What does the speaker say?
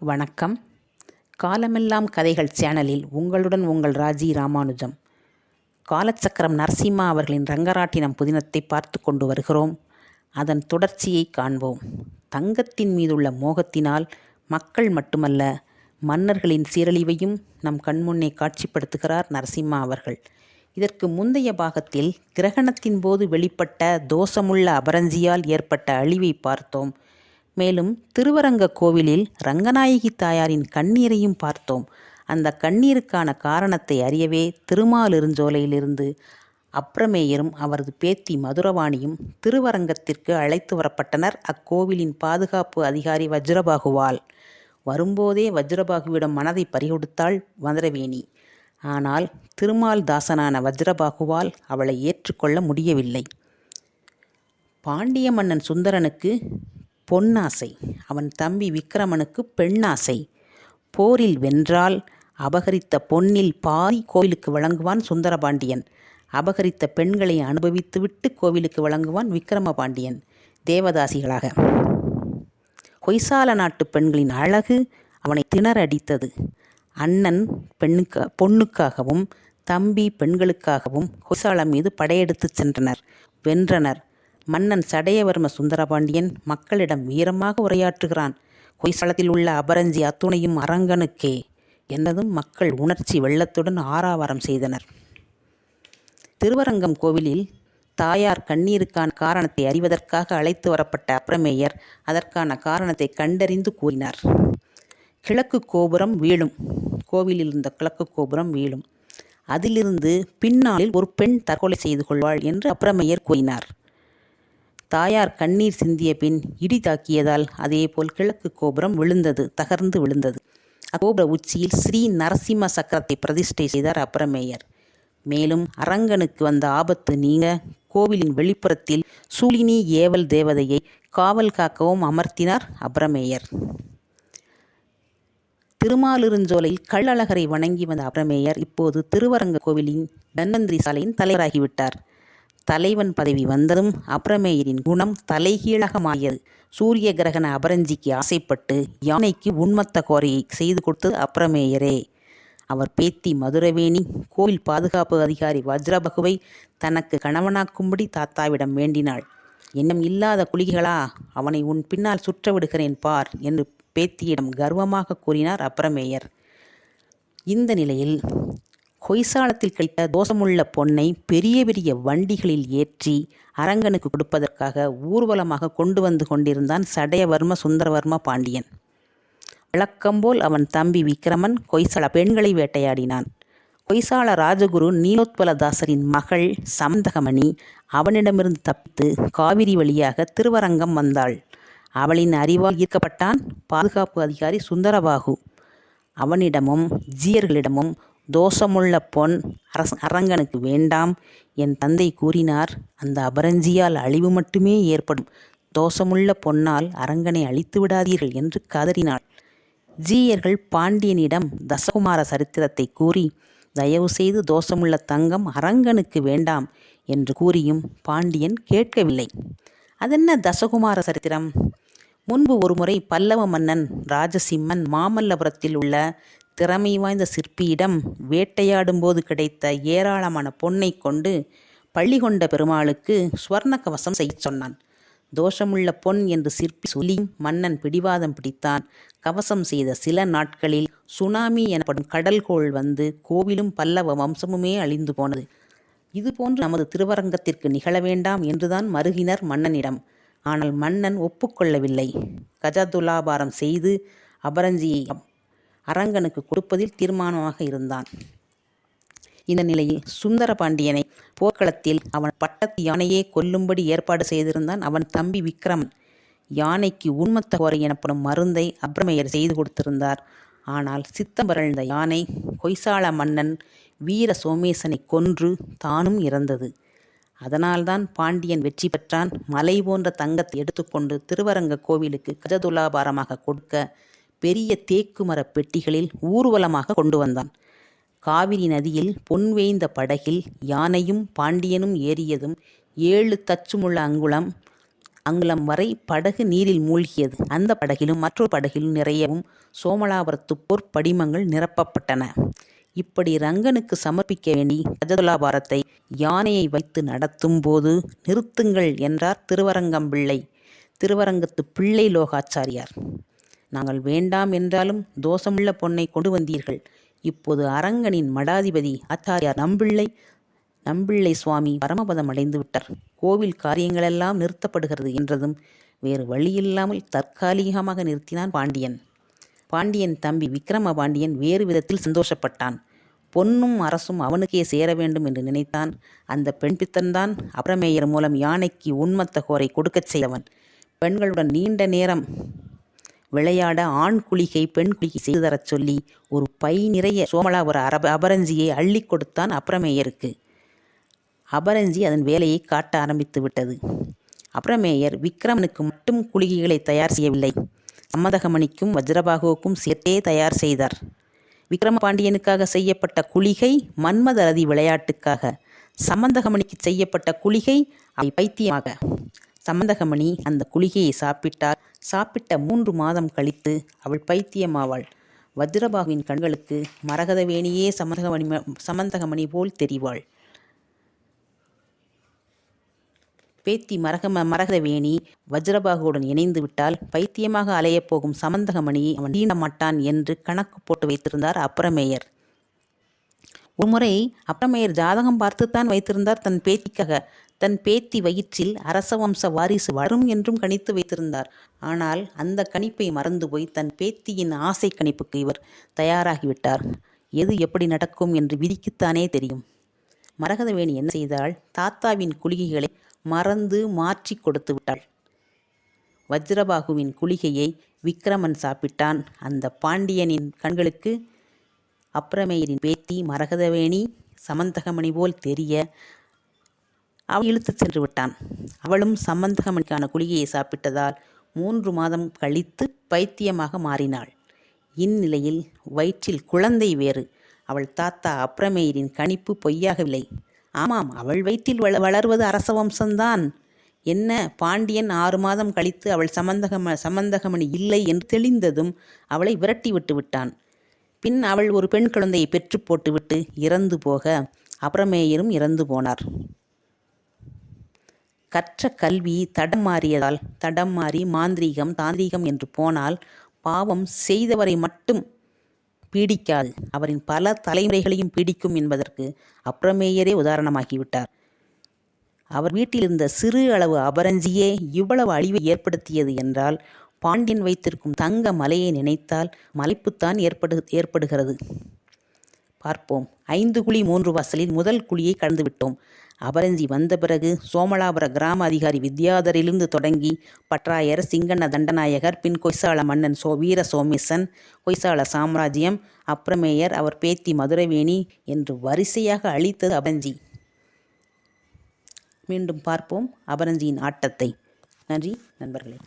வணக்கம். காலமெல்லாம் கதைகள் சேனலில் உங்களுடன் உங்கள் ராஜி ராமானுஜம். காலச்சக்கரம் நரசிம்மா அவர்களின் ரங்கராட்டினம் புதினத்தை பார்த்து கொண்டு வருகிறோம். அதன் தொடர்ச்சியை காண்போம். தங்கத்தின் மீதுள்ள மோகத்தினால் மக்கள் மட்டுமல்ல மன்னர்களின் சீரழிவையும் நம் கண்முன்னே காட்சிப்படுத்துகிறார் நரசிம்மா அவர்கள். இதற்கு முந்தைய பாகத்தில் கிரகணத்தின் போது வெளிப்பட்ட தோஷமுள்ள அபரஞ்சியால் ஏற்பட்ட அழிவை பார்த்தோம். மேலும் திருவரங்க கோவிலில் ரங்கநாயகி தாயாரின் கண்ணீரையும் பார்த்தோம். அந்த கண்ணீருக்கான காரணத்தை அறியவே திருமாலிருஞ்சோலையிலிருந்து அப்ரமேயரும் அவரது பேத்தி மதுரவாணியும் திருவரங்கத்திற்கு அழைத்து வரப்பட்டனர். அக்கோவிலின் பாதுகாப்பு அதிகாரி வஜ்ரபாகுவால். வரும்போதே வஜ்ரபாகுவிடம் மனதை பறிகொடுத்தாள் மதுரவேணி. ஆனால் திருமால் தாசனான வஜ்ரபாகுவால் அவளை ஏற்றுக்கொள்ள முடியவில்லை. பாண்டிய மன்னன் சுந்தரனுக்கு பொன்னாசை. அவன் தம்பி விக்ரமனுக்கு பெண்ணாசை. போரில் வென்றால் அபகரித்த பொன்னில் பாதி கோவிலுக்கு வழங்குவான் சுந்தரபாண்டியன். அபகரித்த பெண்களை அனுபவித்துவிட்டு கோவிலுக்கு வழங்குவான் விக்ரமபாண்டியன். தேவதாசிகளாக. ஹொய்சால நாட்டு பெண்களின் அழகு அவனை திணறடித்தது. அண்ணன் பெண்ணுக்கா பொண்ணுக்காகவும் தம்பி பெண்களுக்காகவும் ஹொய்சால மீது படையெடுத்துச் சென்றனர். வென்றனர். மன்னன் சடையவர்ம சுந்தரபாண்டியன் மக்களிடம் வீரமாக உரையாற்றுகிறான். ஹொய்சலத்தில் உள்ள அபரஞ்சி அத்துணையும் அரங்கனுக்கே என்றதும் மக்கள் உணர்ச்சி வெள்ளத்துடன் ஆராவாரம் செய்தனர். திருவரங்கம் கோவிலில் தாயார் கண்ணீருக்கான காரணத்தை அறிவதற்காக அழைத்து வரப்பட்ட அப்ரமேயர் அதற்கான காரணத்தை கண்டறிந்து கூறினார். கிழக்கு கோபுரம் வீழும். கோவிலில் இருந்த கிழக்கு கோபுரம் வீழும். அதிலிருந்து பின்னாளில் ஒரு பெண் தற்கொலை செய்து கொள்வாள் என்று அப்ரமேயர் கூறினார். தாயார் கண்ணீர் சிந்திய பின் இடி தாக்கியதால் அதேபோல் கிழக்கு கோபுரம் விழுந்தது தகர்ந்து விழுந்தது. அக்கோபுர உச்சியில் ஸ்ரீ நரசிம்ம சக்கரத்தை பிரதிஷ்டை செய்தார் அப்ரமேயர். மேலும் அரங்கனுக்கு வந்த ஆபத்து நீங்க கோவிலின் வெளிப்புறத்தில் சூலினி ஏவல் தேவதையை காவல் காக்கவும் அமர்த்தினார் அப்ரமேயர். திருமாலிருஞ்சோலையில் கள்ளழகரை வணங்கி வந்த அப்ரமேயர் இப்போது திருவரங்க கோவிலின் தன்வந்திரி சாலையின் தலைவராகிவிட்டார். தலைவன் பதவி வந்ததும் அப்ரமேயரின் குணம் தலைகீழாக மாறியது சூரிய கிரகண அபரஞ்சிக்கு ஆசைப்பட்டு யானைக்கு உன்மத்த கோரையை செய்து கொடுத்தது அப்ரமேயரே. அவர் பேத்தி மதுரவேணி கோவில் பாதுகாப்பு அதிகாரி வஜ்ரபகுவை தனக்கு கணவனாக்கும்படி தாத்தாவிடம் வேண்டினாள். எண்ணம் இல்லாத குளிகளா அவனை உன் பின்னால் சுற்ற விடுகிறேன் பார் என்று பேத்தியிடம் கர்வமாக கூறினார் அப்ரமேயர். இந்த நிலையில் ஹொய்சாலத்தில் கிடைத்த தோஷமுள்ள பொன்னை பெரிய பெரிய வண்டிகளில் ஏற்றி அரங்கனுக்கு கொடுப்பதற்காக ஊர்வலமாக கொண்டு வந்து கொண்டிருந்தான் சடையவர்ம சுந்தரவர்ம பாண்டியன். வழக்கம்போல் அவன் தம்பி விக்கிரமன் கொய்சால பெண்களை வேட்டையாடினான். கொய்சால ராஜகுரு நீலோத்பலதாசரின் மகள் சமந்தகமணி அவனிடமிருந்து தப்பித்து காவிரி வழியாக திருவரங்கம் வந்தாள். அவளின் அறிவால் ஈர்க்கப்பட்டான் பாதுகாப்பு அதிகாரி சுந்தரபாகு. அவனிடமும் ஜீயர்களிடமும் தோஷமுள்ள பொன் அரச அரங்கனுக்கு வேண்டாம் என் தந்தை கூறினார். அந்த அபரஞ்சியால் அழிவு மட்டுமே ஏற்படும். தோஷமுள்ள பொன்னால் அரங்கனை அழித்து விடாதீர்கள் என்று கதறினாள். ஜீயர்கள் பாண்டியனிடம் தசகுமார சரித்திரத்தை கூறி தயவு செய்து தோஷமுள்ள தங்கம் அரங்கனுக்கு வேண்டாம் என்று கூறியும் பாண்டியன் கேட்கவில்லை. அதென்ன தசகுமார சரித்திரம்? முன்பு ஒருமுறை பல்லவ மன்னன் ராஜசிம்மன் மாமல்லபுரத்தில் உள்ள திறமை வாய்ந்த சிற்பியிடம் வேட்டையாடும்போது கிடைத்த ஏராளமான பொன்னை கொண்டு பள்ளி கொண்ட பெருமாளுக்கு சுவர்ண கவசம் செய்ய சொன்னான். தோஷமுள்ள பொன் என்று சிற்பி சொல்லி மன்னன் பிடிவாதம் பிடித்தான். கவசம் செய்த சில நாட்களில் சுனாமி எனப்படும் கடல்கோள் வந்து கோவிலும் பல்லவ வம்சமுமே அழிந்து போனது. இதுபோன்று நமது திருவரங்கத்திற்கு நிகழ வேண்டாம் என்றுதான் மருகினர் மன்னனிடம். ஆனால் மன்னன் ஒப்புக்கொள்ளவில்லை. கஜதுலாபாரம் செய்து அபரஞ்சியை அரங்கனுக்கு கொடுப்பதில் தீர்மானமாக இருந்தான். இந்த நிலையில் சுந்தர பாண்டியனை போர்க்களத்தில் அவன் பட்டத்து யானையே கொல்லும்படி ஏற்பாடு செய்திருந்தான் அவன் தம்பி விக்ரமன் யானைக்கு உண்மத்தகோரை எனப்படும் மருந்தை அப்ரமையர் செய்து கொடுத்திருந்தார். ஆனால் சித்தம்பரழ்ந்த யானை கொய்சால மன்னன் வீர சோமேசனை கொன்று தானும் இறந்தது. அதனால்தான் பாண்டியன் வெற்றி பெற்றான். மலை போன்ற தங்கத்தை எடுத்துக்கொண்டு திருவரங்க கோவிலுக்கு கஜதுலாபாரமாக கொடுக்க பெரிய தேக்கு மரப் பெட்டிகளில் ஊர்வலமாக கொண்டு வந்தான். காவிரி நதியில் பொன்வேய்ந்த படகில் யானையும் பாண்டியனும் ஏறியதும் ஏழு தச்சுமுள்ள அங்குளம் அங்குலம் வரை படகு நீரில் மூழ்கியது. அந்த படகிலும் மற்றொரு படகிலும் நிறையவும் சோமலாபுரத்து போர் படிமங்கள் நிரப்பப்பட்டன. இப்படி ரங்கனுக்கு சமர்ப்பிக்க வேண்டி கஜதுலாபாரத்தை யானையை வைத்து நடத்தும் போது நிறுத்துங்கள் என்றார் திருவரங்கம்பிள்ளை திருவரங்கத்து பிள்ளை லோகாச்சாரியார். நாங்கள் வேண்டாம் என்றாலும் தோஷமுள்ள பொண்ணை கொண்டு வந்தீர்கள். இப்போது அரங்கனின் மடாதிபதி ஆச்சாரியார் நம்பிள்ளை நம்பிள்ளை சுவாமி பரமபதம் அடைந்து விட்டார். கோவில் காரியங்களெல்லாம் நிறுத்தப்படுகிறது என்றதும் வேறு வழியில்லாமல் தற்காலிகமாக நிறுத்தினான் பாண்டியன். பாண்டியன் தம்பி விக்ரம பாண்டியன் வேறு விதத்தில் சந்தோஷப்பட்டான். பொன்னும் அரசும் அவனுக்கே சேர வேண்டும் என்று நினைத்தான். அந்த பெண் பித்தன்தான் அபரமேயர் மூலம் யானைக்கு உண்மத்த கோரை கொடுக்கச் செய்தவன். பெண்களுடன் நீண்ட நேரம் விளையாட ஆண் குளிகை பெண் குளிகை செய்து தரச் சொல்லி ஒரு பை நிறைய சோமலாபுர அரப அபரஞ்சியை அள்ளி கொடுத்தான் அப்ரமேயருக்கு அபரஞ்சி அதன் வேலையை காட்ட ஆரம்பித்து விட்டது. அப்ரமேயர் விக்ரமனுக்கு மட்டும் குளிகைகளை தயார் செய்யவில்லை. சம்மதகமணிக்கும் வஜ்ரபாகுவுக்கும் சேர்த்தே தயார் செய்தார். விக்ரம பாண்டியனுக்காக செய்யப்பட்ட குளிகை மன்மதரதி விளையாட்டுக்காக சம்பந்தகமணிக்கு செய்யப்பட்ட குளிகை அவை பைத்தியமாக. சம்பந்தகமணி அந்த குளிகையை சாப்பிட்டால் சாப்பிட்ட மூன்று மாதம் கழித்து அவள் பைத்தியமாவாள். வஜ்ரபாகுவின் கண்களுக்கு மரகதவேணியே சமந்தகமணி சமந்தகமணி போல் தெரிவாள். பேத்தி மரகம மரகதவேணி வஜ்ரபாகுவுடன் இணைந்து விட்டால் பைத்தியமாக அலையப் போகும் சமந்தகமணியை அவன் தீண்ட மாட்டான் என்று கணக்கு போட்டு வைத்திருந்தார் அப்புறமேயர். ஒருமுறை அப்பமையர் ஜாதகம் பார்த்துத்தான் வைத்திருந்தார். தன் பேத்திக்காக தன் பேத்தி வயிற்றில் அரச வம்ச வாரிசு வரும் என்றும் கணித்து வைத்திருந்தார். ஆனால் அந்த கணிப்பை மறந்து போய் தன் பேத்தியின் ஆசை கணிப்புக்கு இவர் தயாராகிவிட்டார். எது எப்படி நடக்கும் என்று விதிக்குத்தானே தெரியும். மரகதவேணி என்ன செய்தால் தாத்தாவின் குளிகைகளை மறந்து மாற்றி கொடுத்து விட்டாள். வஜ்ரபாகுவின் குளிகையை விக்ரமன் சாப்பிட்டான். அந்த பாண்டியனின் கண்களுக்கு அப்ரமேயரின் பேத்தி மரகதவேணி சமந்தகமணி போல் தெரிய அவள் இழுத்துச் சென்று விட்டான். அவளும் சம்பந்தகமணிக்கான குளிகையை சாப்பிட்டதால் மூன்று மாதம் கழித்து பைத்தியமாக மாறினாள். இந்நிலையில் வயிற்றில் குழந்தை வேறு. அவள் தாத்தா அப்ரமேயரின் கணிப்பு பொய்யாகவில்லை. ஆமாம் அவள் வயிற்றில் வள வளர்வது அரச வம்சம்தான். என்ன பாண்டியன் ஆறு மாதம் கழித்து அவள் சமந்தகம சமந்தகமணி இல்லை என்று தெளிந்ததும் அவளை விரட்டி விட்டு விட்டான். பின் அவள் ஒரு பெண் குழந்தையை பெற்று போட்டுவிட்டு இறந்து போக அப்புறமேயரும் இறந்து போனார். கற்ற கல்வி தடம் மாறியதால் தடம் மாறி மாந்திரீகம் தாந்திரீகம் என்று போனால் பாவம் செய்தவரை மட்டும் பீடிக்காது. அவரின் பல தலைமுறைகளையும் பீடிக்கும் என்பதற்கு அப்புறமேயரே உதாரணமாகிவிட்டார். அவர் வீட்டில் இருந்த சிறு அளவு அபரஞ்சியே இவ்வளவு அழிவை ஏற்படுத்தியது என்றால் பாண்டியன் வைத்திருக்கும் தங்க மலையை நினைத்தால் மலைப்புத்தான் ஏற்படு ஏற்படுகிறது. பார்ப்போம். ஐந்து குழி மூன்று வாசலில் முதல் குழியை கடந்து விட்டோம் அபரஞ்சி வந்த பிறகு சோமலாபுர கிராம அதிகாரி வித்யாதரிலிருந்து தொடங்கி பற்றாயர் சிங்கண்ண தண்டநாயகர் பின் கொய்சால மன்னன் சோ வீர சோமேசன் கொய்சால சாம்ராஜ்யம் அப்ரமேயர் அவர் பேத்தி மதுரவேணி என்று வரிசையாக அழித்தது அபரஞ்சி. மீண்டும் பார்ப்போம் அபரஞ்சியின் ஆட்டத்தை. நன்றி நண்பர்களே.